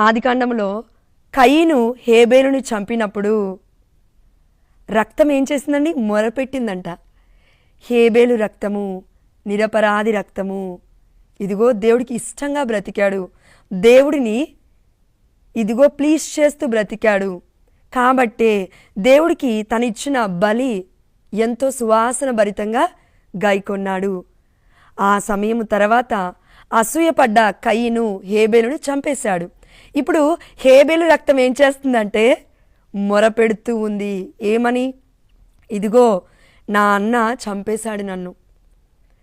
ఆదికాండంలో కయ్యను హేబేలుని చంపినప్పుడు రక్తం ఏం చేసిందండి? మొరపెట్టిందంట. హేబేలు రక్తము నిరపరాధి రక్తము. ఇదిగో దేవుడికి ఇష్టంగా బ్రతికాడు. దేవుడిని ఇదిగో ప్లీజ్ చేస్తూ బ్రతికాడు. కాబట్టే దేవుడికి తనిచ్చిన బలి ఎంతో సువాసన భరితంగా గాయకొన్నాడు. ఆ సమయం తర్వాత అసూయపడ్డ కయ్యను హేబేలును చంపేశాడు. ఇప్పుడు హేబేలు రక్తం ఏం చేస్తుందంటే మొరపెడుతూ ఉంది. ఏమని? ఇదిగో నా అన్న చంపేశాడు నన్ను.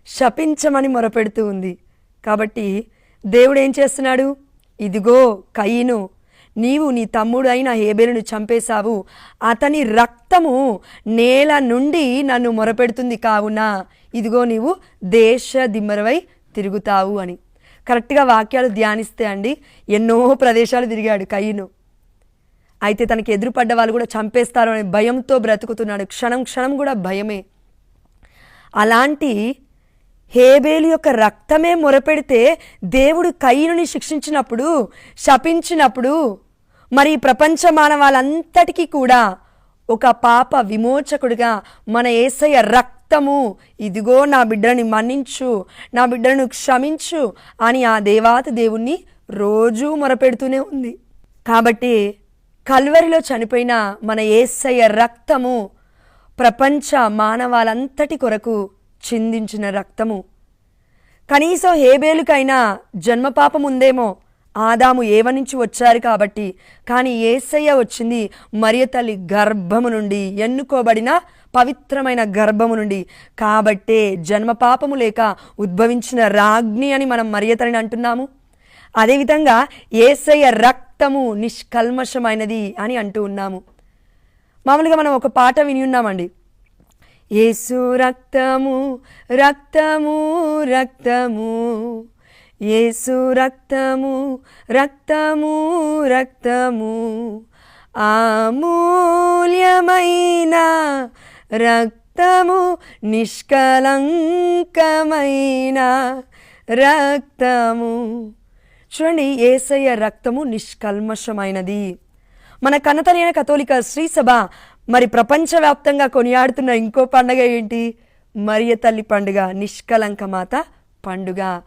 శపించమని మొరపెడుతూ ఉంది. కాబట్టి దేవుడు ఏం చేస్తున్నాడు? ఇదిగో కయ్యను నీవు నీ తమ్ముడు అయిన హేబేలును చంపేశావు. అతని రక్తము నేల నుండి నన్ను మొరపెడుతుంది కావున. ఇదిగో నీవు దేశ దిమ్మరవై తిరుగుతావు అని. కరెక్ట్గా వాక్యాలు ధ్యానిస్తే అండి ఎన్నో ప్రదేశాలు తిరిగాడు కయ్యను. అయితే తనకి ఎదురుపడ్డ వాళ్ళు కూడా చంపేస్తారు అనే భయంతో బ్రతుకుతున్నాడు. క్షణం క్షణం కూడా భయమే. అలాంటి హేబేలు యొక్క రక్తమే మొరపెడితే దేవుడు కయ్యనుని శిక్షించినప్పుడు శపించినప్పుడు మరి ప్రపంచ మానవాళంతటికీ కూడా ఒక పాప విమోచకుడిగా మన ఏసయ్య రక్తము ఇదిగో నా బిడ్డని మన్నించు నా బిడ్డను క్షమించు అని ఆ దేవాత దేవుణ్ణి రోజూ మొరపెడుతూనే ఉంది. కాబట్టి కల్వరిలో చనిపోయిన మన ఏసయ్య రక్తము ప్రపంచ మానవాలంతటి కొరకు చిందించిన రక్తము. కనీసం హేబేలుకైనా జన్మపాపం ఉందేమో ఆదాము ఏవ నుంచి వచ్చారు కాబట్టి కానీ ఏసయ్య వచ్చింది మరియ తల్లి గర్భము నుండి ఎన్నుకోబడిన పవిత్రమైన గర్భము నుండి. కాబట్టే జన్మపాపము లేక ఉద్భవించిన రాజ్ఞి అని మనం మర్యాదని అంటున్నాము. అదేవిధంగా ఏసయ్య రక్తము నిష్కల్మషమైనది అని అంటూ ఉన్నాము. మామూలుగా మనం ఒక పాట విని ఉన్నామండి. యేసు రక్తము రక్తము రక్తము. యేసు రక్తము రక్తము రక్తము. అమూల్యమైన రక్తము నిష్కలంకమైన రక్తము. చూడండి ఏసయ్య రక్తము నిష్కల్మషమైనది. మన కన్నతలైన కథోలిక శ్రీ సభ మరి ప్రపంచవ్యాప్తంగా కొనియాడుతున్న ఇంకో పండగ ఏంటి? మరియ తల్లి పండుగ నిష్కలంక మాత పండుగ.